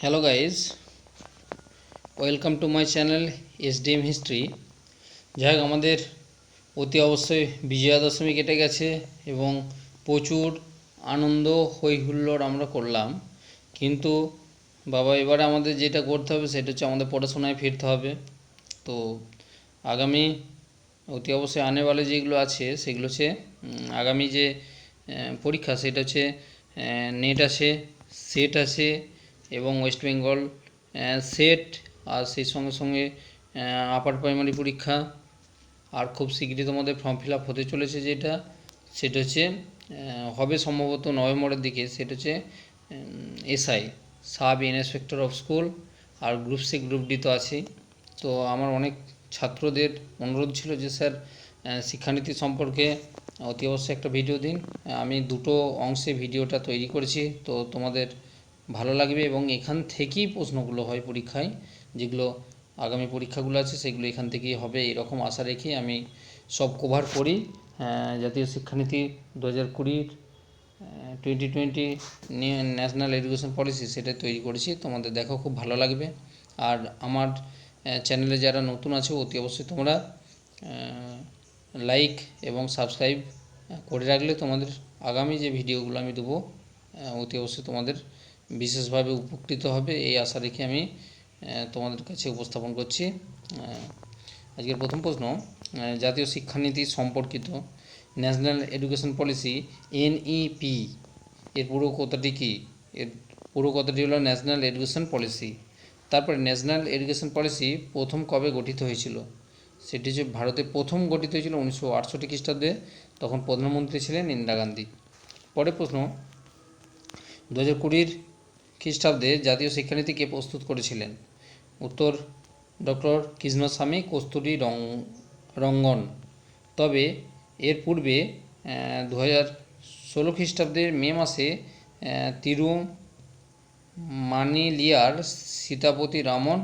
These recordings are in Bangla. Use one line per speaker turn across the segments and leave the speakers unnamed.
Hello guys welcome to my channel S D M history যাই হোক আমাদের অতি অবশ্যই বিজয়া দশমী কেটে গেছে এবং প্রচুর আনন্দ হই হুল্লোড় আমরা করলাম। কিন্তু বাবা, এবারে আমাদের যেটা করতে হবে সেটা হচ্ছে আমাদের পড়াশোনায় ফিরতে হবে। তো আগামী অতি অবশ্যই আনেবালে যেগুলো আছে, সেগুলো হচ্ছে আগামী যে পরীক্ষা, সেটা হচ্ছে নেট আছে, সেট আছে এবং ওয়েস্ট বেঙ্গল সেট আর সেই সঙ্গে সঙ্গে আপার প্রাইমারি পরীক্ষা। আর খুব শীঘ্রই তোমাদের ফর্ম ফিল আপ হতে চলেছে যেটা, সেটা হচ্ছে হবে সম্ভবত নভেম্বরের দিকে, সেটা হচ্ছে SI, sub inspector of school R group C, group D তো আছেই। তো আমার অনেক ছাত্রদের অনুরোধ ছিল যে, স্যার শিক্ষানীতি সম্পর্কে অতি অবশ্যই একটা ভিডিও দিন। আমি দুটো অংশে ভিডিওটা তৈরি করেছি, তো তোমাদের ভালো লাগবে এবং এখান থেকেই প্রশ্নগুলো হয় পরীক্ষায়, যেগুলো আগামী পরীক্ষাগুলো আছে সেগুলো এখান থেকেই হবে। এরকম আশা রেখে আমি সব কভার করি। জাতীয় শিক্ষানীতি দু হাজার কুড়ির twenty twenty national education policy সেটা তৈরি করেছি। তোমাদের দেখো খুব ভালো লাগবে। আর আমার চ্যানেলে যারা নতুন আছে, অতি অবশ্যই তোমরা লাইক এবং সাবস্ক্রাইব করে রাখলে তোমাদের আগামী যে ভিডিওগুলো আমি দেবো অতি অবশ্যই তোমাদের বিশেষভাবে উপকৃত হবে, এই আশা রেখে আমি তোমাদের কাছে উপস্থাপন করছি। আজকের প্রথম প্রশ্ন জাতীয় শিক্ষানীতি সম্পর্কিত ন্যাশনাল এডুকেশন পলিসি, এনইপি, এর পুরো কথাটি কি? এর পুরো কথাটি হলো ন্যাশনাল এডুকেশন পলিসি। তারপরে ন্যাশনাল এডুকেশন পলিসি প্রথম কবে গঠিত হয়েছিল? সেটি হচ্ছে ভারতে প্রথম গঠিত হয়েছিল উনিশশো আটষট্টি খ্রিস্টাব্দে, তখন প্রধানমন্ত্রী ছিলেন ইন্দিরা গান্ধী। পরের প্রশ্ন দু হাজার কুড়ির খ্রিস্টাব্দে জাতীয় শিক্ষানীতি কে প্রস্তুত করেছিলেন। উত্তর ডক্টর কৃষ্ণস্বামী কস্তুরী রং রঙ্গন। তবে এর পূর্বে দু হাজার ষোলো খ্রিস্টাব্দের মে মাসে আহ, তিরুমানিলিয়ার সীতাপতি রামন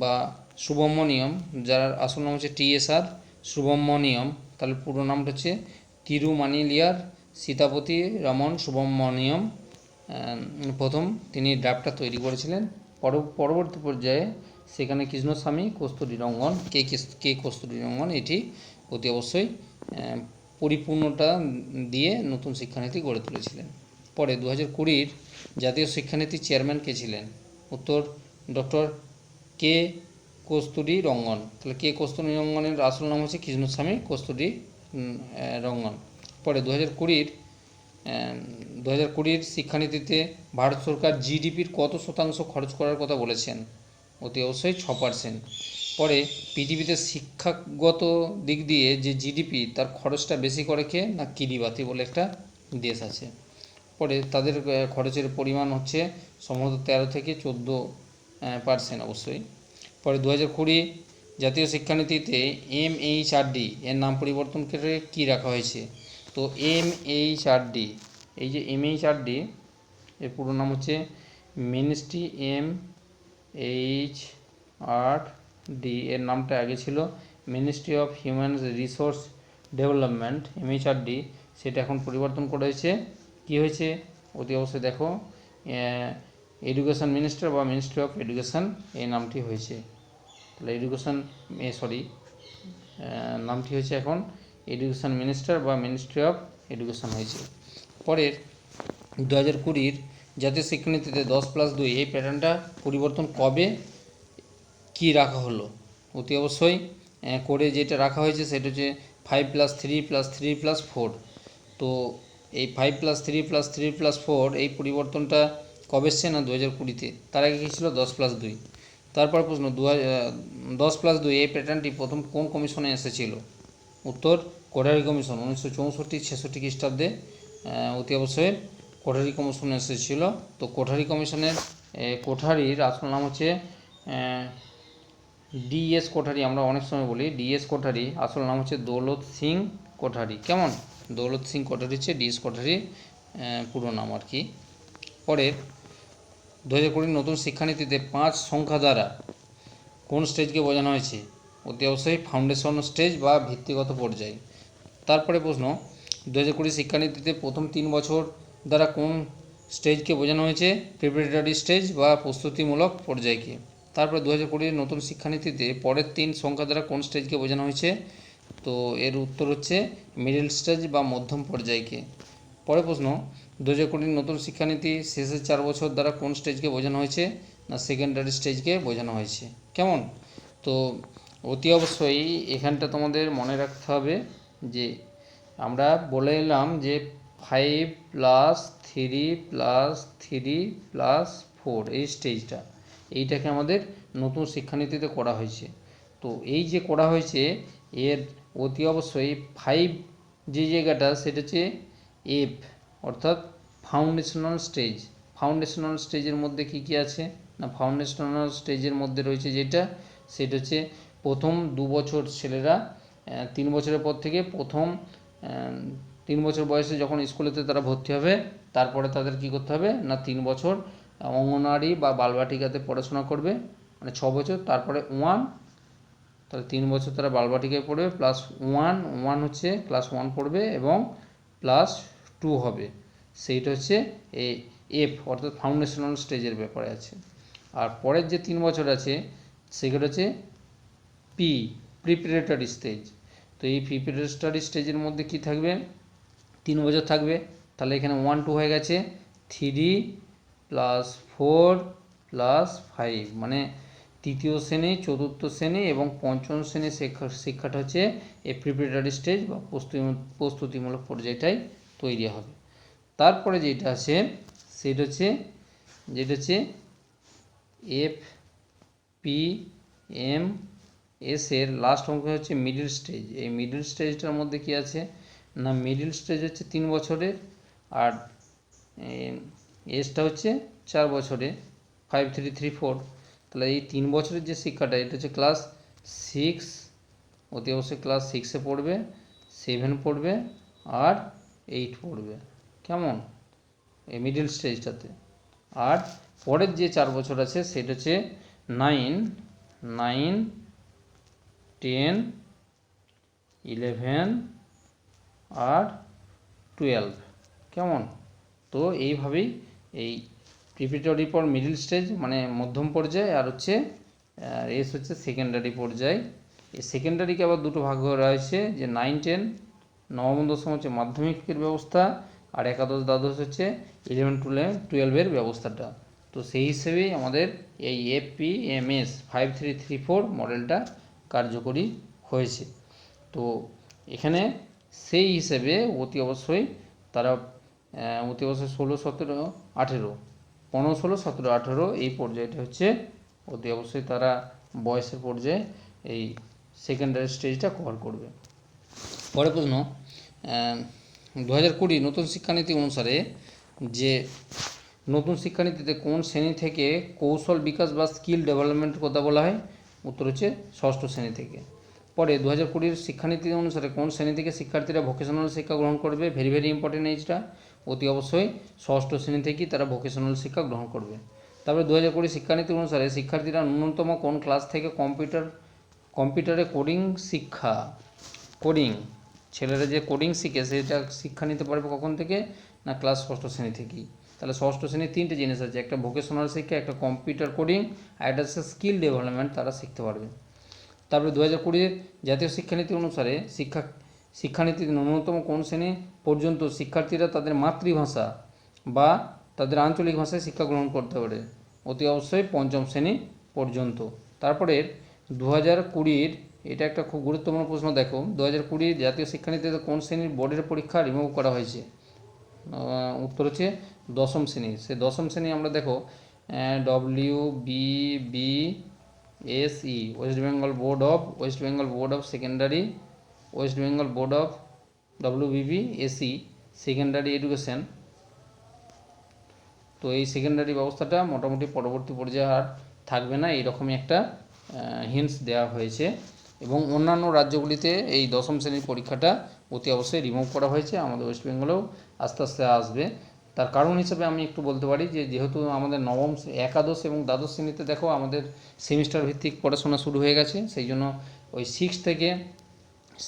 বা শুভমনিয়ম যার আসল নাম হচ্ছে টিএসআর শুভমনিয়ম তাহলে পুরো নামটা হচ্ছে তিরুমানিলিয়ার সীতাপতি রমন শুভমনিয়ম প্রথম তিনি ড্রাফটটা তৈরি করেছিলেন। পর- পরবর্তী পর্যায়ে সেখানে কৃষ্ণস্বামী, কস্তুরী রঙ্গন, কে কে কস্তুরী রঙ্গন, এটি অতি অবশ্যই পরিপূর্ণতা দিয়ে নতুন শিক্ষানীতি গড়ে তুলেছিলেন। পরে দু হাজার কুড়ির জাতীয় শিক্ষানীতির চেয়ারম্যান কে ছিলেন? উত্তর ডক্টর কে কস্তুরী রঙ্গন। তাহলে কে কস্তুরী রঙ্গনের আসল নাম হচ্ছে কৃষ্ণস্বামী কস্তুরী রঙ্গন। পরে দু হাজার কুড়ির দু হাজার কুড়ির শিক্ষানীতিতে ভারত সরকার জিডিপির কত শতাংশ খরচ করার কথা বলেছেন? অতি অবশ্যই ছ পার্সেন্ট পরে পৃথিবীতে শিক্ষাগত দিক দিয়ে যে জিডিপি, তার খরচটা বেশি করে কে? না কিরিবাতি বলে একটা দেশ আছে। পরে তাদের খরচের পরিমাণ হচ্ছে সম্ভবত তেরো থেকে চোদ্দ পার্সেন্ট অবশ্যই। পরে দু হাজার কুড়ি জাতীয় শিক্ষানীতিতে এম এইচ আর ডি, এর নাম পরিবর্তন করে কী রাখা হয়েছে? তো এম এইচ আর ডি এই যে এম এইচ আর ডি এর পুরো নাম হচ্ছে ministry M H R D এর নামটা আগে ছিল ministry of human resource development MHRD সেটা এখন পরিবর্তন করা হয়েছে। কী হয়েছে? অতি অবশ্যই দেখো এডুকেশন মিনিস্টার বা মিনিস্ট্রি অফ এডুকেশন এই নামটি হয়েছে। তাহলে এডুকেশন সরি নামটি হয়েছে এখন এডুকেশন মিনিস্টার বা মিনিস্ট্রি অফ এডুকেশন হয়েছে। পরের দু হাজার কুড়ির জাতীয় শিক্ষানীতিতে দশ প্লাস দুই, এই প্যাটার্নটা পরিবর্তন কবে কি রাখা হলো? অতি অবশ্যই করে যেটা রাখা হয়েছে সেটা হচ্ছে five plus three plus three plus four তো এই five plus three plus three plus four এই পরিবর্তনটা কবে এসছে না দু হাজার কুড়িতে? তার আগে কী ছিল? দশ প্লাস দুই। তারপর প্রশ্ন দু দশ প্লাস দুই এই প্যাটার্নটি প্রথম কোন কমিশনে এসেছিল? উত্তর কোঠারি কমিশন উনিশশো চৌষট্টি, ছেষট্টি খ্রিস্টাব্দে অতি অবশ্যই কোঠারি কমিশন এসেছিল। তো কোঠারি কমিশনের কোঠারির আসল নাম হচ্ছে ডিএস কোঠারি। আমরা অনেক সময় বলি ডিএস কোঠারি, আসল নাম হচ্ছে দৌলত সিং কোঠারি। কেমন? দৌলত সিং কোঠারি হচ্ছে ডিএস কোঠারি পুরো নাম আর কি। পরে দু হাজার কুড়ির নতুন শিক্ষানীতিতে পাঁচ সংখ্যা দ্বারা কোন স্টেজকে বোঝানো হয়েছে? অতি অবশ্যই ফাউন্ডেশন স্টেজ বা ভিত্তিগত পর্যায়। তারপরে প্রশ্ন দু হাজার কুড়ি শিক্ষানীতিতে প্রথম তিন বছর দ্বারা কোন স্টেজকে বোঝানো হয়েছে? প্রিপারেটরি স্টেজ বা প্রস্তুতিমূলক পর্যায়কে। তারপরে দু হাজার কুড়ির নতুন শিক্ষানীতিতে পরের তিন সংখ্যা দ্বারা কোন স্টেজকে বোঝানো হয়েছে? তো এর উত্তর হচ্ছে মিডল স্টেজ বা মধ্যম পর্যায়কে। পরের প্রশ্ন দু হাজার কুড়ির নতুন শিক্ষানীতি শেষের চার বছর দ্বারা কোন স্টেজকে বোঝানো হয়েছে না সেকেন্ডারি স্টেজকে বোঝানো হয়েছে? কেমন? তো অতি অবশ্যই এখানটা তোমাদের মনে রাখতে হবে। যে আমরা বলে এলাম যে five plus three plus three plus four এই স্টেজটা এইটাকে আমাদের নতুন শিক্ষানীতিতে করা হয়েছে। তো এই যে করা হয়েছে, এর অতি অবশ্যই ফাইভ যে জায়গাটা সেটা হচ্ছে এফ অর্থাৎ ফাউন্ডেশনাল স্টেজ ফাউন্ডেশনাল স্টেজের মধ্যে কি কি আছে? না ফাউন্ডেশনাল স্টেজের মধ্যে রয়েছে যেটা, সেটা হচ্ছে প্রথম দু বছর ছেলেরা তিন বছরের পর থেকে প্রথম তিন বছর বয়সে যখন স্কুলেতে তারা ভর্তি হবে, তারপরে তাদের কি করতে হবে? না, তিন বছর অঙ্গনওয়াড়ি বা বালবাটিকাতে পড়াশোনা করবে মানে ছ বছর, তারপরে ওয়ান, তাহলে তিন বছর তারা বালবাটিকায় পড়বে প্লাস ওয়ান ওয়ান হচ্ছে ক্লাস ওয়ান পড়বে এবং প্লাস টু হবে। সেইটা হচ্ছে এই এফ অর্থাৎ ফাউন্ডেশনাল স্টেজের ব্যাপারে আছে। আর পরের যে তিন বছর আছে, সেগুলো হচ্ছে পি প্রিপারেটরি স্টেজ তো এই প্রিপারেটরি স্টেজের মধ্যে কি থাকবে? তিন বছর থাকবে। তাহলে এখানে ওয়ান টু হয়ে গেছে। Three plus four plus five মানে তৃতীয় শ্রেণি, চতুর্থ শ্রেণি এবং পঞ্চম শ্রেণির শিক্ষা, শিক্ষাটা হচ্ছে এই প্রিপারেটরি স্টেজ বা প্রস্তুতি, প্রস্তুতিমূলক পর্যায়টাই তৈরি হবে। তারপরে যেটা আছে, সেটা হচ্ছে, যেটা হচ্ছে এফ পি এম এস এর লাস্ট অঙ্ক হচ্ছে মিডল স্টেজ এই মিডল স্টেজটার মধ্যে কি আছে? না মিডল স্টেজ হচ্ছে তিন বছরের আর এজটা হচ্ছে চার বছরে ফাইভ থ্রি থ্রি ফোর তাহলে এই তিন বছরের যে শিক্ষাটা, এটা হচ্ছে ক্লাস সিক্স অতি অবশ্যই ক্লাস সিক্সে পড়বে সেভেন পড়বে আর এইট পড়বে। কেমন? এই মিডল স্টেজটাতে আর পরের যে চার বছর আছে, সেটা হচ্ছে নাইন নাইন টেন, ইলেভেন আর টুয়েলভ। কেমন? তো এইভাবেই এই প্রিপারেটরি পর মিডল স্টেজ মানে মধ্যম পর্যায়ে, আর হচ্ছে এস হচ্ছে সেকেন্ডারি পর্যায়। এই সেকেন্ডারিকে আবার দুটো ভাগ করা হয়েছে, যে নাইন টেন নবম দশম হচ্ছে মাধ্যমিকের ব্যবস্থা, আর একাদশ, দ্বাদশ হচ্ছে ইলেভেন টুয়েলভ টুয়েলভের ব্যবস্থাটা। তো সেই হিসেবেই আমাদের এই F P M S five three three four মডেলটা কার্যকরী হয়েছে। তো এখানে সেই হিসেবে অতি অবশ্যই তারা অতি অবশ্যই ষোলো, সতেরো, আঠেরো, পনেরো, ষোলো, সতেরো, আঠেরো এই পর্যায়টা হচ্ছে অতি অবশ্যই তারা বয়সের পর্যায়ে এই সেকেন্ডারি স্টেজটা কভার করবে। পরে প্রশ্ন দু হাজার কুড়ি নতুন শিক্ষানীতি অনুসারে যে নতুন শিক্ষানীতিতে কোন শ্রেণি থেকে কৌশল বিকাশ বা স্কিল ডেভেলপমেন্ট কথা বলা হয় উত্তর হচ্ছে ষষ্ঠ শ্রেণি থেকে। পরে দু হাজার কুড়ির শিক্ষানীতি অনুসারে কোন শ্রেণি থেকে শিক্ষার্থীরা ভোকেশনাল শিক্ষা গ্রহণ করবে? ভেরি ভেরি ইম্পর্টেন্ট এইজটা অতি অবশ্যই ষষ্ঠ শ্রেণি থেকেই তারা ভোকেশনাল শিক্ষা গ্রহণ করবে। তারপরে দু হাজার কুড়ি শিক্ষানীতি অনুসারে শিক্ষার্থীরা ন্যূনতম কোন ক্লাস থেকে কম্পিউটার কম্পিউটারে কোডিং শিক্ষা? কোডিং ছেলেরা যে কোডিং শিখে, সেটা শিক্ষা নিতে পারবে কখন থেকে? না ক্লাস ষষ্ঠ শ্রেণি থেকেই। তাহলে ষষ্ঠ শ্রেণির তিনটে জিনিস আছে, একটা ভোকেশনাল শিক্ষা, একটা কম্পিউটার কোডিং আর একটা হচ্ছে স্কিল ডেভেলপমেন্ট তারা শিখতে পারবে। তারপরে দু হাজার কুড়ির জাতীয় শিক্ষানীতি অনুসারে শিক্ষা শিক্ষানীতিতে ন্যূনতম কোন শ্রেণি পর্যন্ত শিক্ষার্থীরা তাদের মাতৃভাষা বা তাদের আঞ্চলিক ভাষায় শিক্ষা গ্রহণ করতে পারে? অতি অবশ্যই পঞ্চম শ্রেণি পর্যন্ত। তারপরে দু হাজার কুড়ির, এটা একটা খুব গুরুত্বপূর্ণ প্রশ্ন, দেখো দু হাজার কুড়ির জাতীয় শিক্ষানীতিতে কোন শ্রেণির বোর্ডের পরীক্ষা রিমুভ করা হয়েছে? উত্তর হচ্ছে দশম শ্রেণি। সে দশম শ্রেণি আমরা দেখো W B B S E West Bengal board of West Bengal board of secondary West Bengal board of W B B S E secondary education তো এই সেকেন্ডারি ব্যবস্থাটা মোটামুটি পরবর্তী পর্যায়ে আর থাকবে না, এইরকমই একটা হিন্টস দেওয়া হয়েছে। এবং অন্যান্য রাজ্যগুলিতে এই দশম শ্রেণির পরীক্ষাটা অতি অবশ্যই রিমুভ করা হয়েছে। আমাদের ওয়েস্ট বেঙ্গলেও আস্তে আস্তে আসবে। তার কারণ হিসেবে আমি একটু বলতে পারি যে, যেহেতু আমাদের নবম একাদশ এবং দ্বাদশ শ্রেণীতে দেখো আমাদের সেমিস্টার ভিত্তিক পড়াশোনা শুরু হয়ে গেছে, সেই জন্য ওই সিক্স থেকে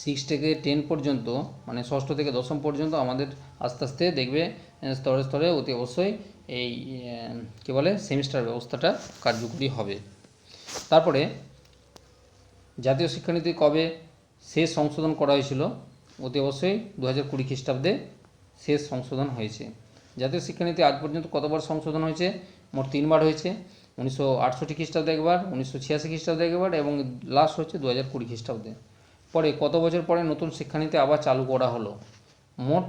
সিক্স থেকে টেন পর্যন্ত মানে ষষ্ঠ থেকে দশম পর্যন্ত আমাদের আস্তে আস্তে দেখবে স্তরে স্তরে অতি অবশ্যই এই কী বলে সেমিস্টার ব্যবস্থাটা কার্যকরী হবে। তারপরে জাতীয় শিক্ষানীতি কবে শেষ সংশোধন করা হয়েছিল? অতি অবশ্যই দু হাজার কুড়ি খ্রিস্টাব্দে শেষ সংশোধন হয়েছে। জাতীয় শিক্ষানীতি আজ পর্যন্ত কতবার সংশোধন হয়েছে? মোট তিনবার হয়েছে। উনিশশো আটষট্টি খ্রিস্টাব্দে একবার, উনিশশো ছিয়াশি খ্রিস্টাব্দে একবার এবং লাস্ট হচ্ছে দু হাজার কুড়ি খ্রিস্টাব্দে। পরে কত বছর পরে নতুন শিক্ষানীতি আবার চালু করা হলো? মোট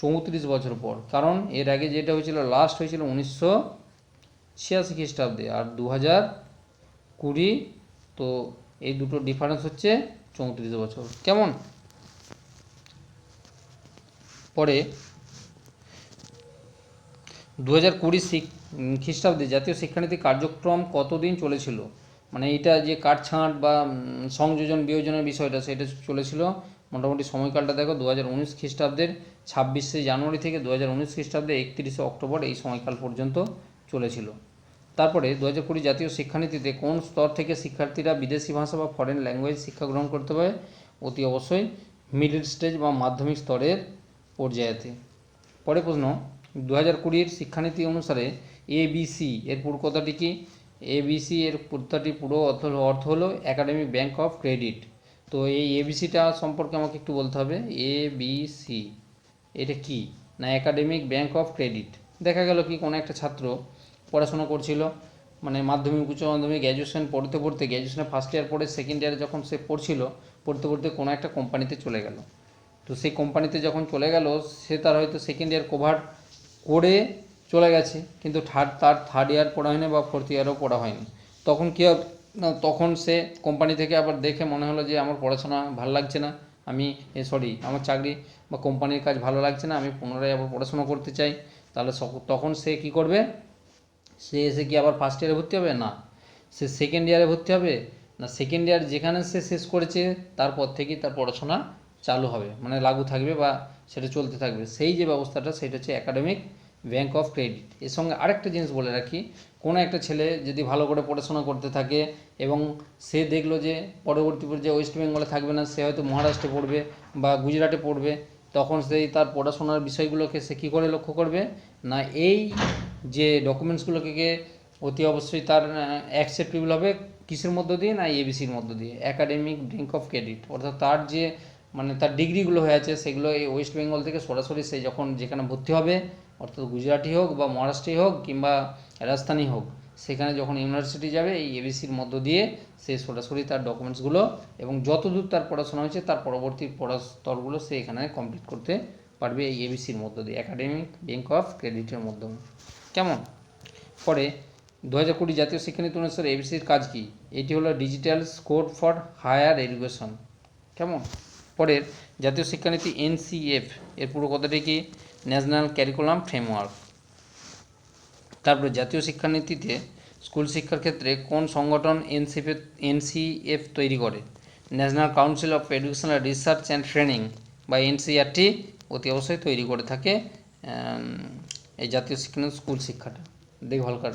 চৌত্রিশ বছর পর। কারণ এর আগে যেটা হয়েছিল লাস্ট হয়েছিল উনিশশো ছিয়াশি খ্রিস্টাব্দে আর দু হাজার কুড়ি, তো এই দুটো ডিফারেন্স হচ্ছে চৌত্রিশ বছর। কেমন? পরে দু হাজার কুড়ি খ্রিস্টাব্দে জাতীয় শিক্ষানীতি কার্যক্রম কতদিন চলেছিল? মানে এটা যে কাটছাঁট বা সংযোজন বিয়োজনের বিষয়টা সেটা চলেছিল মোটামুটি সময়কালটা দেখো দু হাজার উনিশ খ্রিস্টাব্দের ছাব্বিশে জানুয়ারি থেকে দু হাজার উনিশ খ্রিস্টাব্দে একত্রিশে অক্টোবর এই সময়কাল পর্যন্ত চলেছিল। তারপরে দু হাজার কুড়ি জাতীয় শিক্ষানীতিতে কোন স্তর থেকে শিক্ষার্থীরা বিদেশি ভাষা বা ফরেন ল্যাঙ্গুয়েজ শিক্ষা গ্রহণ করতে পারে? অতি অবশ্যই মিডল স্টেজ বা মাধ্যমিক স্তরের পর্যায়েতে। পরে প্রশ্ন দু হাজার কুড়ির শিক্ষানীতি অনুসারে এবিসি এর পুরো কথাটি কি? এবিসি এর কথাটি পুরো অর্থ অর্থ হলো একাডেমিক ব্যাংক অফ ক্রেডিট তো এই এবিসিটা সম্পর্কে আমাকে একটু বলতে হবে। এবিসি এটা কি? না একাডেমিক ব্যাংক অফ ক্রেডিট দেখা গেল কি কোনো একটা ছাত্র পড়াশোনা করছিল মানে মাধ্যমিক, উচ্চ মাধ্যমিক গ্র্যাজুয়েশন পড়তে পড়তে গ্র্যাজুয়েশনে ফার্স্ট ইয়ার পড়ে সেকেন্ড ইয়ারে যখন সে পড়ছিল, পড়তে পড়তে কোনো একটা কোম্পানিতে চলে গেল। তো সেই কোম্পানিতে যখন চলে গেল, সে তার হয়তো সেকেন্ড ইয়ার কভার করে চলে গেছে, কিন্তু থার্ড তার থার্ড ইয়ার পড়া হয়নি বা ফোর্থ ইয়ারও পড়া হয়নি। তখন কী হবে? না, তখন সে কোম্পানি থেকে আবার দেখে মনে হলো যে আমার পড়াশোনা ভালো লাগছে না, আমি সরি আমার চাকরি বা কোম্পানির কাজ ভালো লাগছে না, আমি পুনরায় আবার পড়াশোনা করতে চাই। তাহলে তখন সে কি করবে? সে এসে কি আবার ফার্স্ট ইয়ারে ভর্তি হবে? না। সে সেকেন্ড ইয়ারে ভর্তি হবে? না সেকেন্ড ইয়ার যেখানে সে শেষ করেছে, তারপর থেকেই তার পড়াশোনা চালু হবে মানে লাগু থাকবে বা সেটা চলতে থাকবে। সেই যে ব্যবস্থাটা, সেটা হচ্ছে একাডেমিক ব্যাংক অফ ক্রেডিট এর সঙ্গে আরেকটা জিনিস বলে রাখি, কোনো একটা ছেলে যদি ভালো করে পড়াশোনা করতে থাকে এবং সে দেখল যে পরবর্তী পর্যায়ে ওয়েস্ট বেঙ্গলে থাকবে না, সে হয়তো মহারাষ্ট্রে পড়বে বা গুজরাটে পড়বে, তখন সেই তার পড়াশোনার বিষয়গুলোকে সে কী করে লক্ষ্য করবে? না, এই যে ডকুমেন্টসগুলোকে অতি অবশ্যই তার অ্যাকসেপ্টেবল হবে কিসের মধ্য দিয়ে? না এবিসির মধ্য দিয়ে। একাডেমিক ব্যাংক অফ ক্রেডিট অর্থাৎ তার যে মানে তার ডিগ্রিগুলো হয়ে আছে, সেগুলো এই ওয়েস্ট বেঙ্গল থেকে সরাসরি সে যখন যেখানে ভর্তি হবে, অর্থাৎ গুজরাটি হোক বা মহারাষ্ট্রই হোক কিংবা রাজস্থানী হোক, সেখানে যখন ইউনিভার্সিটি যাবে, এই এবিসির মধ্য দিয়ে সে সরাসরি তার ডকুমেন্টসগুলো এবং যতদূর তার পড়াশোনা হয়েছে, তার পরবর্তী পড়া স্তরগুলো সে এখানে কমপ্লিট করতে পারবে এই এবিসির মধ্য দিয়ে একাডেমিক ব্যাংক অফ ক্রেডিটের মাধ্যমে। কেমন? পরে দু হাজার কুড়ি জাতীয় শিক্ষানীতি অনুসারে এবিসির কাজ কি? এটি হলো digital score for higher education কেমন? পরের জাতীয় শিক্ষানীতি এনসিএফ। এর পুরো কথাটি কি? ন্যাশনাল ক্যারিকুলাম ফ্রেমওয়ার্ক তারপরে জাতীয় শিক্ষানীতিতে স্কুল শিক্ষার ক্ষেত্রে কোন সংগঠন এনসিএফ এনসিএফ তৈরি করে? National council of educational research and training বা এনসিআরটি অতি অবশ্যই তৈরি করে থাকে এই জাতীয় শিক্ষানীতি স্কুল শিক্ষাটা। দেখভাল কর।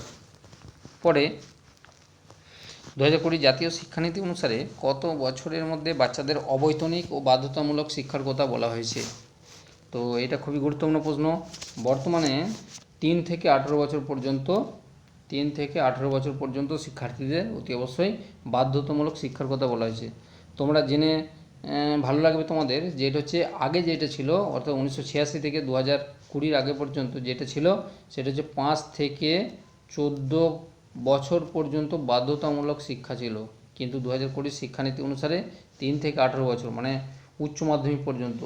পরে দু হাজার কুড়ি জাতীয় শিক্ষানীতি অনুসারে কত বছরের মধ্যে বাচ্চাদের অবৈতনিক ও বাধ্যতামূলক শিক্ষার কথা বলা হয়েছে? তো এটা খুবই গুরুত্বপূর্ণ প্রশ্ন। বর্তমানে তিন থেকে আঠেরো বছর পর্যন্ত, তিন থেকে আঠেরো বছর পর্যন্ত শিক্ষার্থীদের অতি অবশ্যই বাধ্যতামূলক শিক্ষার কথা বলা হয়েছে। তোমরা জেনে ভালো লাগবে তোমাদের যে এটা হচ্ছে আগে যেটা ছিল, অর্থাৎ উনিশশো ছিয়াশি থেকে দু হাজার কুড়ির আগে পর্যন্ত যেটা ছিল, সেটা হচ্ছে পাঁচ থেকে চোদ্দ বছর পর্যন্ত বাধ্যতামূলক শিক্ষা ছিল। কিন্তু দু হাজার কুড়ির শিক্ষানীতি অনুসারে তিন থেকে আঠেরো বছর মানে উচ্চ মাধ্যমিক পর্যন্ত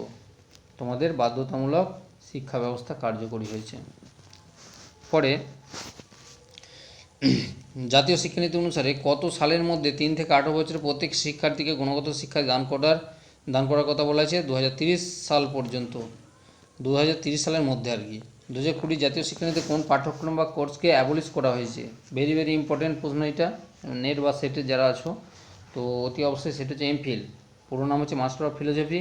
তোমাদের বাধ্যতামূলক শিক্ষা ব্যবস্থা কার্যকরী হয়েছে। পরে জাতীয় শিক্ষানীতি অনুসারে কত সালের মধ্যে তিন থেকে আঠারো বছরের প্রত্যেক শিক্ষার্থীকে গুণগত শিক্ষা দান করার দান করার কথা বলা হয়েছে দু সাল পর্যন্ত। দু সালের মধ্যে আর কি। দু হাজার কুড়ি জাতীয় শিক্ষানীতিতে কোন পাঠ্যক্রম বা কোর্সকে অ্যাবলিশ করা হয়েছে? ভেরি ভেরি ইম্পর্টেন্ট প্রশ্ন এটা। নেট বা সেটে যারা আছো, তো অতি অবশ্যই সেটা হচ্ছে এমফিল পুরো নাম হচ্ছে মাস্টার অফ ফিলোসফি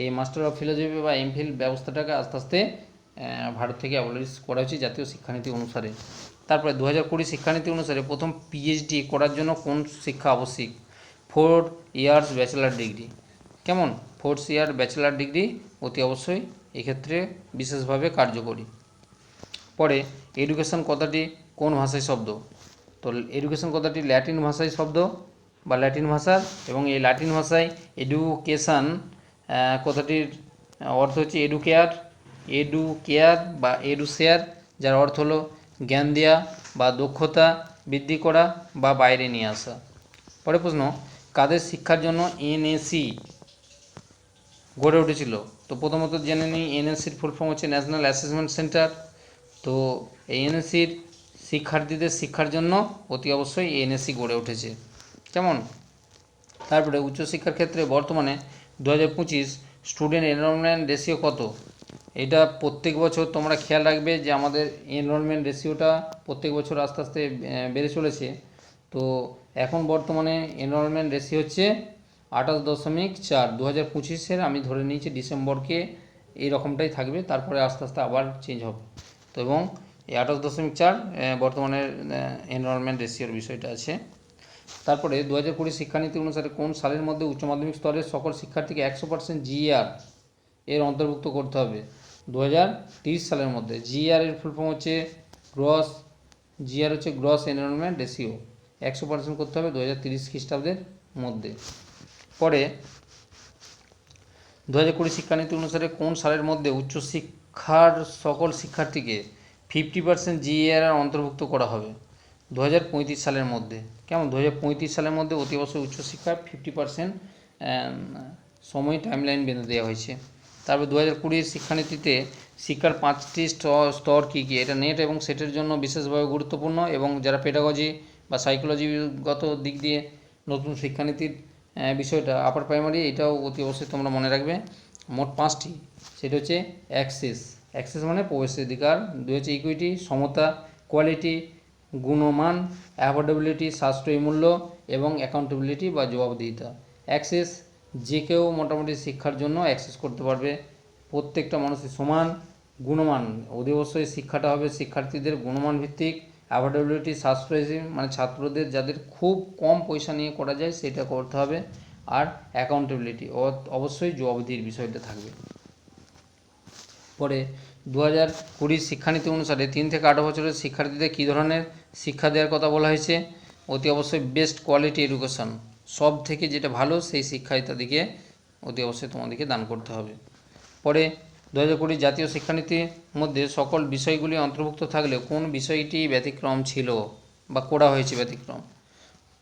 এই মাস্টার অফ ফিলোসফি বা এমফিল ব্যবস্থাটাকে আস্তে আস্তে ভারত থেকে অ্যাবলিশ করা হয়েছে জাতীয় শিক্ষানীতি অনুসারে। তারপরে দু হাজার কুড়ি শিক্ষানীতি অনুসারে প্রথম পিএইচডি করার জন্য কোন শিক্ষা আবশ্যিক? ফোর ইয়ার্স ব্যাচেলার ডিগ্রি কেমন? ফোর্থ ইয়ার ব্যাচেলার ডিগ্রি অতি অবশ্যই এক্ষেত্রে বিশেষভাবে কার্যকরী। পরে এডুকেশন কথাটি কোন ভাষায় শব্দ? তো এডুকেশন কথাটি ল্যাটিন ভাষায় শব্দ বা ল্যাটিন ভাষার এবং এই ল্যাটিন ভাষায় এডুকেশান কথাটির অর্থ হচ্ছে এডুকেয়ার এডু কেয়ার বা এডুশেয়ার যার অর্থ হলো জ্ঞান দেওয়া বা দক্ষতা বৃদ্ধি করা বা বাইরে নিয়ে আসা। পরে প্রশ্ন, কাদের শিক্ষার জন্য এনএসি গড়ে উঠেছিল? তো প্রথমত জেনে নিই এনএসির ফুল ফর্ম হচ্ছে ন্যাশনাল অ্যাসেসমেন্ট সেন্টার তো এই এনএসির শিক্ষার্থীদের শিক্ষার জন্য অতি অবশ্যই এনএসসি গড়ে উঠেছে। কেমন? তারপরে উচ্চশিক্ষার ক্ষেত্রে বর্তমানে দু হাজার পঁচিশ স্টুডেন্ট এনরোলমেন্ট রেশিও কত? এটা প্রত্যেক বছর তোমরা খেয়াল রাখবে যে আমাদের এনরোলমেন্ট রেশিওটা প্রত্যেক বছর আস্তে আস্তে বেড়ে চলেছে। তো এখন বর্তমানে এনরোলমেন্ট রেশিও হচ্ছে আঠাশ দশমিক চার। দু হাজার পঁচিশের আমি ধরে নিয়েছি ডিসেম্বরকে এই রকমটাই থাকবে, তারপরে আস্তে আস্তে আবার চেঞ্জ হবে। তো এবং এই আঠাশ দশমিক চার বর্তমানে এনরোলমেন্ট রেশিওর বিষয়টা আছে। তারপরে দু হাজার কুড়ি শিক্ষানীতি অনুসারে কোন সালের মধ্যে উচ্চ মাধ্যমিক স্তরের সকল শিক্ষার্থীকে একশো পার্সেন্ট জিআর এর অন্তর্ভুক্ত করতে হবে? দু হাজার সালের মধ্যে জিআর এর ফুল ফর্ম হচ্ছে গ্রস জিআর হচ্ছে গ্রস এনরোলমেন্ট রেশিও একশো পার্সেন্ট করতে হবে দু হাজার তিরিশ খ্রিস্টাব্দের মধ্যে। পরে দু হাজার কুড়ি শিক্ষানীতি অনুসারে কোন সালের মধ্যে উচ্চশিক্ষার সকল শিক্ষার্থীকে ফিফটি পার্সেন্ট জিএর অন্তর্ভুক্ত করা হবে দু হাজার পঁয়ত্রিশ সালের মধ্যে। কেমন? দু হাজার পঁয়ত্রিশ সালের মধ্যে অতি অবশ্যই উচ্চশিক্ষার ফিফটি পার্সেন্ট সময় টাইমলাইন বেঁধে দেওয়া হয়েছে। তারপর দু হাজার কুড়ির শিক্ষানীতিতে শিক্ষার পাঁচটি স্তর কী কী? এটা নেট এবং সেটের জন্য বিশেষভাবে গুরুত্বপূর্ণ এবং যারা পেডাগজি বা সাইকোলজিগত দিক দিয়ে নতুন শিক্ষানীতির বিষয়টা আপার প্রাইমারি এটাও অতি অবশ্যই তোমরা মনে রাখবে। মোট পাঁচটি। সেটা হচ্ছে অ্যাক্সেস। অ্যাক্সেস মানে প্রবেশাধিকার দুই হচ্ছে ইকুইটি সমতা কোয়ালিটি গুণমান অ্যাফোর্ডেবিলিটি সাশ্রয়ী মূল্য এবং অ্যাকাউন্টেবিলিটি বা জবাবদিহিতা। অ্যাক্সেস যে কেউ মোটামুটি শিক্ষার জন্য অ্যাক্সেস করতে পারবে। প্রত্যেকটা মানুষের সমান, গুণমান। অতি অবশ্যই শিক্ষাটা হবে শিক্ষার্থীদের গুণমান ভিত্তিক। অ্যাফোর্ডেবিলিটি সাশ্রয়ী মানে ছাত্রদের যাদের খুব কম পয়সা নিয়ে করা যায় সেটা করতে হবে। আর অ্যাকাউন্টেবিলিটি অবশ্যই জবাবদিহির বিষয়টা থাকবে। পরে দু হাজার কুড়ির শিক্ষানীতি অনুসারে তিন থেকে আট বছরের শিক্ষার্থীদের কী ধরনের শিক্ষা দেওয়ার কথা বলা হয়েছে, অতি অবশ্যই বেস্ট কোয়ালিটি এডুকেশন সব থেকে যেটা ভালো সেই শিক্ষাই তাদেরকে অতি অবশ্যই তোমাদেরকে দান করতে হবে। পরে দু হাজার কুড়ি জাতীয় শিক্ষানীতির মধ্যে সকল বিষয়গুলি অন্তর্ভুক্ত থাকলে কোন বিষয়টি ব্যতিক্রম ছিল বা করা হয়েছে ব্যতিক্রম?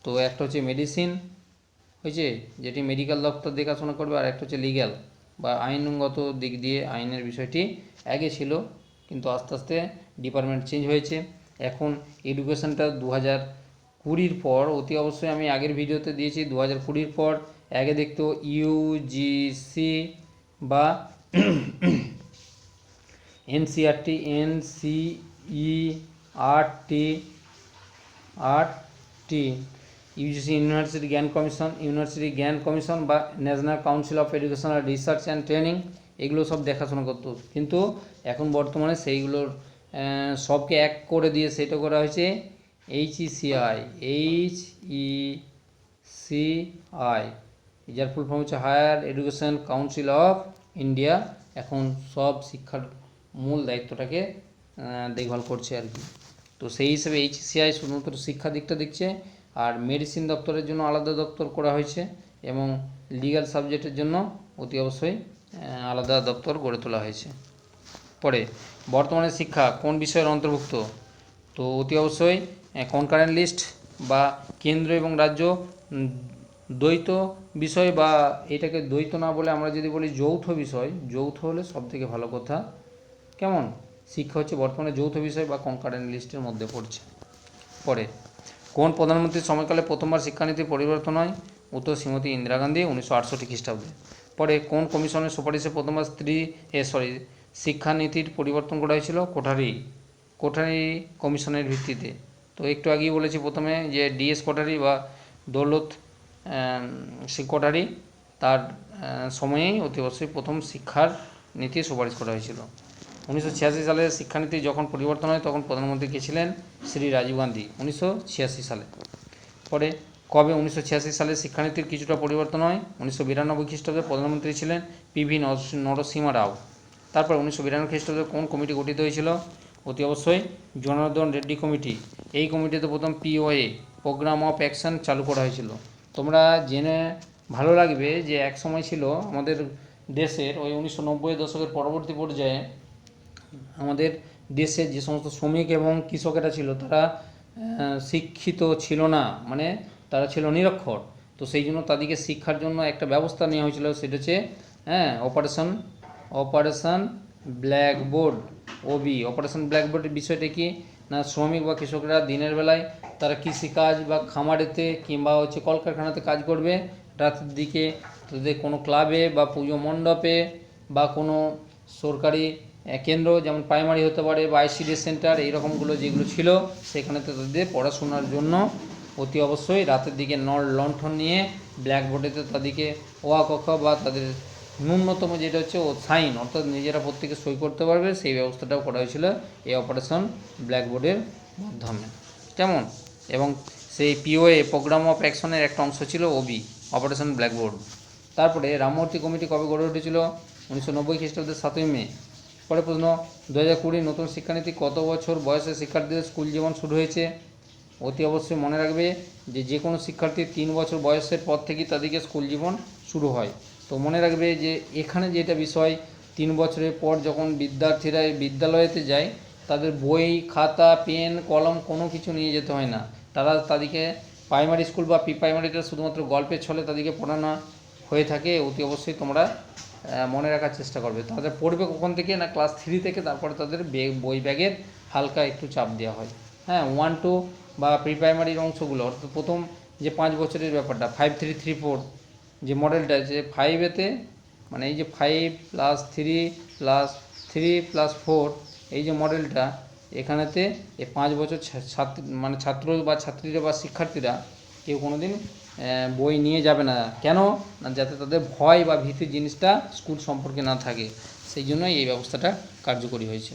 তো একটা হচ্ছে মেডিসিন হয়েছে? যেটি মেডিকেল দপ্তর দেখাশোনা করবে আর একটা হচ্ছে লিগ্যাল বা আইনগত দিক দিয়ে আইনের বিষয়টি আগে ছিল, কিন্তু আস্তে আস্তে ডিপার্টমেন্ট চেঞ্জ হয়েছে। এখন এডুকেশনটা দু হাজার কুড়ির পর, অতি অবশ্যই আমি আগের ভিডিওতে দিয়েছি দু হাজার কুড়ির পর আগে দেখতো ইউজিসি বা NCRT NCERT RT UGC university জ্ঞান কমিশন ইউনিভার্সিটি জ্ঞান কমিশন বা national council of educational research and training এগুলো সব দেখাশোনা করতো। কিন্তু এখন বর্তমানে সেইগুলোর সবকে এক করে দিয়ে সেটা করা হয়েছে H H E C I যার ফুল ফর্ম হচ্ছে higher education council of India এখন সব শিক্ষার মূল দায়িত্বটাকে দেখভাল করছে আর কি। তো সেই হিসেবে এইচসিআই শুধুমাত্র শিক্ষা দিকটা দেখছে আর মেডিসিন দপ্তরের জন্য আলাদা দপ্তর করা হয়েছে এবং লিগ্যাল সাবজেক্টের জন্য অতি অবশ্যই আলাদা দপ্তর গড়ে তোলা হয়েছে। পরে, বর্তমানে শিক্ষা কোন বিষয়ের অন্তর্ভুক্ত? তো অতি অবশ্যই কনকারেন্ট লিস্ট বা কেন্দ্র এবং রাজ্য দ্বৈত বিষয় বা এটাকে দ্বৈত না বলে আমরা যদি বলি যৌথ বিষয়, যৌথ হলে সব থেকে ভালো কথা। কেমন? শিক্ষা হচ্ছে বর্তমানে যৌথ বিষয় বা কনকারেন্ট লিস্টের মধ্যে পড়ছে। পরে কোন প্রধানমন্ত্রীর সময়কালে প্রথমবার শিক্ষানীতি পরিবর্তন হয়? উত্তর, শ্রীমতী ইন্দিরা গান্ধী, উনিশশো আটষট্টি খ্রিস্টাব্দে। পরে কোন কমিশনের সুপারিশে প্রথমবার স্ত্রী, এ সরি শিক্ষানীতির পরিবর্তন করা হয়েছিল? কোঠারি। কোঠারি কমিশনের ভিত্তিতে। তো একটু আগেই বলেছি প্রথমে যে ডিএস কোঠারি বা দৌলত সে কোঠারি, তার সময়েই অতি অবশ্যই প্রথম শিক্ষার নীতি সুপারিশ করা হয়েছিল। উনিশশো ছিয়াশি সালে শিক্ষানীতি যখন পরিবর্তন হয়, তখন প্রধানমন্ত্রী কে ছিলেন? শ্রী রাজীব গান্ধী, উনিশশো ছিয়াশি সালে। পরে কবে উনিশশো ছিয়াশি সালে শিক্ষানীতির কিছুটা পরিবর্তন হয়? উনিশশো বিরানব্বই খ্রিস্টাব্দে প্রধানমন্ত্রী ছিলেন পিভি নরস- নরসিংহ রাও। তারপর উনিশশো বিরানব্বই খ্রিস্টাব্দে কোন কমিটি গঠিত হয়েছিল? অতি অবশ্যই জনার্দন রেড্ডি কমিটি। এই কমিটিতে প্রথম পিওএ প্রোগ্রাম অফ অ্যাকশন, চালু করা হয়েছিল। তোমরা জেনে ভালো লাগবে যে এক সময় ছিল আমাদের দেশের ওই উনিশশো নব্বই দশকের পরবর্তী পর্যায়ে আমাদের দেশে যে সমস্ত শ্রমিক এবং কৃষকেরা ছিল, তারা শিক্ষিত ছিল না। মানে তারা ছিল নিরক্ষর। তো সেই জন্য তাদেরকে শিক্ষার জন্য একটা ব্যবস্থা নেওয়া হয়েছিল, সেটা হচ্ছে হ্যাঁ operation operation blackboard OB operation ব্ল্যাকবোর্ডের বিষয়টা কি? না, শ্রমিক বা কৃষকরা দিনের বেলায় তারা কৃষিকাজ বা খামারেতে কিংবা হচ্ছে কলকারখানাতে কাজ করবে, রাতের দিকে তাদের কোনো ক্লাবে বা পুজো মণ্ডপে বা কোনো সরকারি কেন্দ্র, যেমন প্রাইমারি হতে পারে বা আইসিডি সেন্টার এইরকমগুলো যেগুলো ছিল, সেখানেতে তাদের পড়াশোনার জন্য অতি অবশ্যই রাতের দিকে নল লণ্ঠন নিয়ে ব্ল্যাকবোর্ডেতে তাদেরকে ওয়া কক্ষ বা তাদের ন্যূনতম যেটা হচ্ছে ও সাইন অর্থাৎ নিজেরা প্রত্যেকে সই করতে পারবে, সেই ব্যবস্থাটাও করা হয়েছিল এই অপারেশন ব্ল্যাকবোর্ডের মাধ্যমে। কেমন? এবং সেই পিওএ প্রোগ্রাম অফ অ্যাকশনের একটা অংশ ছিল ওবি অপারেশন ব্ল্যাকবোর্ড তারপরে রামমূর্তি কমিটি কবে গড়ে উঠেছিল? উনিশশো নব্বই খ্রিস্টাব্দের সাতই মে। পরে প্রশ্ন দু হাজার কুড়ি নতুন শিক্ষানীতি কত বছর বয়সে শিক্ষার্থীদের স্কুল জীবন শুরু হয়েছে? অতি অবশ্যই মনে রাখবে যে যে কোনো শিক্ষার্থীর তিন বছর বয়সের পর থেকেই তাদেরকে স্কুল জীবন শুরু হয়। তো মনে রাখবে যে এখানে যেটা বিষয়, তিন বছরের পর যখন বিদ্যার্থীরা বিদ্যালয়েতে যায়, তাদের বই, খাতা, পেন, কলম কোনো কিছু নিয়ে যেতে হয় না। তারা তাদেরকে প্রাইমারি স্কুল বা প্রি প্রাইমারিতে শুধুমাত্র গল্পের ছলে তাদেরকে পড়ানো হয়ে থাকে। অতি অবশ্যই তোমরা মনে রাখার চেষ্টা করবে। তাদের পড়বে কখন থেকে? না ক্লাস থ্রি থেকে? তারপরে তাদের বই ব্যাগের হালকা একটু চাপ দেওয়া হয়। হ্যাঁ ওয়ান টু বা প্রি প্রাইমারির অংশগুলো, অর্থাৎ প্রথম যে পাঁচ বছরের ব্যাপারটা ফাইভ থ্রি থ্রি ফোর যে মডেলটা যে ফাইভেতে মানে এই যে five plus three plus three plus four এই যে মডেলটা এখানেতে এই পাঁচ বছর ছাত্র মানে ছাত্র বা ছাত্রীরা বা শিক্ষার্থীরা কেউ কোনো দিন বই নিয়ে যাবে না। কেন? না, যাতে তাদের ভয় বা ভীতির জিনিসটা স্কুল সম্পর্কে না থাকে। সেই জন্যই এই ব্যবস্থাটা কার্যকরী হয়েছে।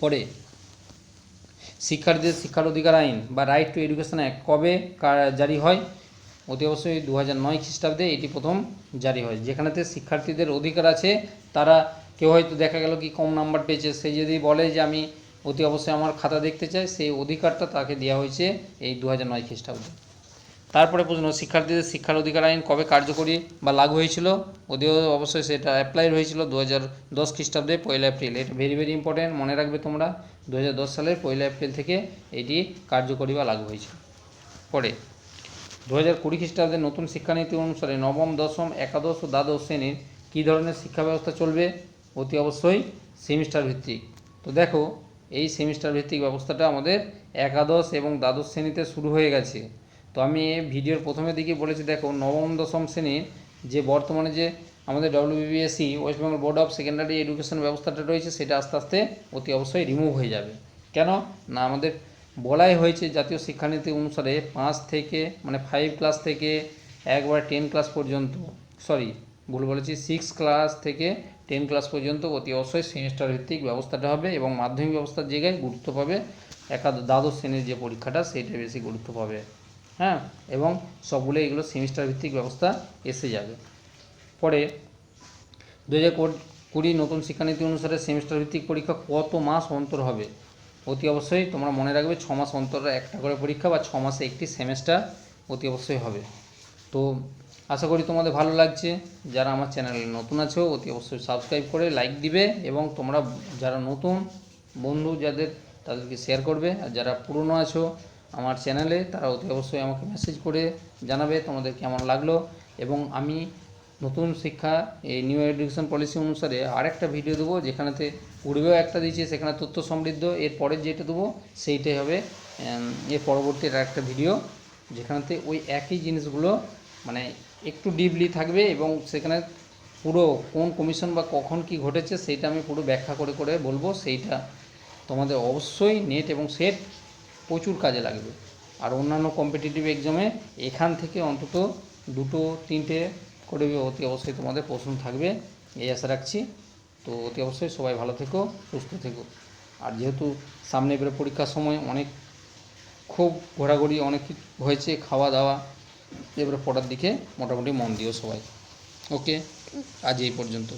পরে, শিক্ষার্থীদের শিক্ষার অধিকার আইন বা রাইট টু এডুকেশন অ্যাক্ট কবে জারি হয়? অতি অবশ্যই দু হাজার নয় খ্রিস্টাব্দে এটি প্রথম জারি হয়। যেখানেতে শিক্ষার্থীদের অধিকার আছে, তারা কেউ হয়তো দেখা গেল কি কম নাম্বার পেয়েছে। সে যদি বলে যে আমি অতি অবশ্যই আমার খাতা দেখতে চাই, সেই অধিকারটা তাকে দেওয়া হয়েছে এই দু হাজার নয় খ্রিস্টাব্দে। তারপরে প্রশ্ন, শিক্ষার্থীদের শিক্ষার অধিকার আইন কবে কার্যকরী বা লাগু হয়েছিল? যদিও অবশ্যই সেটা অ্যাপ্লাই হয়েছিল দু হাজার দশ খ্রিস্টাব্দে পয়লা এপ্রিল। এটা ভেরি ভেরি ইম্পর্টেন্ট মনে রাখবে তোমরা, দু হাজার দশ সালের পয়লা এপ্রিল থেকে এটি কার্যকরী বা লাগু হয়েছিল। পরে, দু হাজার কুড়ি খ্রিস্টাব্দে নতুন শিক্ষানীতি অনুসারে নবম, দশম, একাদশ ও দ্বাদশ শ্রেণির কী ধরনের শিক্ষা ব্যবস্থা চলবে? অতি অবশ্যই সেমিস্টার ভিত্তিক। তো দেখো, এই সেমিস্টার ভিত্তিক ব্যবস্থাটা আমাদের একাদশ এবং দ্বাদশ শ্রেণীতে শুরু হয়ে গেছে। তো আমি ভিডিওর প্রথমের দিকে বলেছি, দেখো, নবম, দশম শ্রেণির যে বর্তমানে যে আমাদের W B S C West Bengal board of secondary education ব্যবস্থাটা রয়েছে, সেটা আস্তে আস্তে অতি অবশ্যই রিমুভ হয়ে যাবে। কেন? না, আমাদের বলাই হয়েছে জাতীয় শিক্ষানীতি অনুসারে পাঁচ থেকে মানে ফাইভ ক্লাস থেকে একবার টেন ক্লাস পর্যন্ত সরি ভুল বলেছি সিক্স ক্লাস থেকে টেন ক্লাস পর্যন্ত অতি অবশ্যই সেমিস্টার ভিত্তিক ব্যবস্থাটা হবে এবং মাধ্যমিক ব্যবস্থার জায়গায় গুরুত্ব পাবে। একাদ, দ্বাদশ শ্রেণির যে পরীক্ষাটা, সেইটা বেশি গুরুত্ব পাবে। হ্যাঁ? এবং সবগুলো এগুলো সেমিস্টার ভিত্তিক ব্যবস্থা এসে যাবে। পরে দু হাজার কুড়ি নতুন শিক্ষানীতি অনুসারে সেমিস্টার ভিত্তিক পরীক্ষা কত মাস অন্তর হবে? অতি অবশ্যই তোমরা মনে রাখবে ছ মাস অন্তর একটা করে পরীক্ষা বা ছ মাসে একটি সেমেস্টার অতি অবশ্যই হবে। তো আশা করি তোমাদের ভালো লাগছে। যারা আমার চ্যানেলে নতুন আছো, অতি অবশ্যই সাবস্ক্রাইব করে লাইক দিবে এবং তোমরা যারা নতুন বন্ধু যাদের তাদেরকে শেয়ার করবে। আর যারা পুরনো আছো আমার চ্যানেলে তারা অতি অবশ্যই আমাকে মেসেজ করে জানাবে তোমাদের কেমন লাগল। এবং আমি নতুন শিক্ষা, এই নিউ এডুকেশন পলিসি অনুসারে আরেকটা ভিডিও দেবো, যেখানেতে পূর্বেও একটা দিয়েছি, সেখানে তথ্য সমৃদ্ধ, এর পরের যেটা দেবো, সেইটাই হবে এর পরবর্তী একটা ভিডিও যেখানেতে ওই একই জিনিসগুলো মানে একটু ডিপলি থাকবে এবং সেখানে পুরো কোন কমিশন বা কখন কি ঘটেছে, সেইটা আমি পুরো ব্যাখ্যা করে করে বলব, সেইটা তোমাদের অবশ্যই নেট এবং সেট প্রচুর কাজে লাগবে। আর অন্যান্য কম্পিটিটিভ এক্সামে এখান থেকে অন্তত দুটো, তিনটে করে অতি অবশ্যই তোমাদের প্রশ্ন থাকবে। এই আশা রাখছি। তো অতি অবশ্যই সবাই ভালো থেকো, সুস্থ থেকো। আর যেহেতু সামনে এবারে পরীক্ষার সময় অনেক খুব ঘোরাঘুরি, অনেক হয়েছে খাওয়া দাওয়া এবারে পড়ার দিকে মোটামুটি মন দিও সবাই। ওকে? আজ এই পর্যন্ত।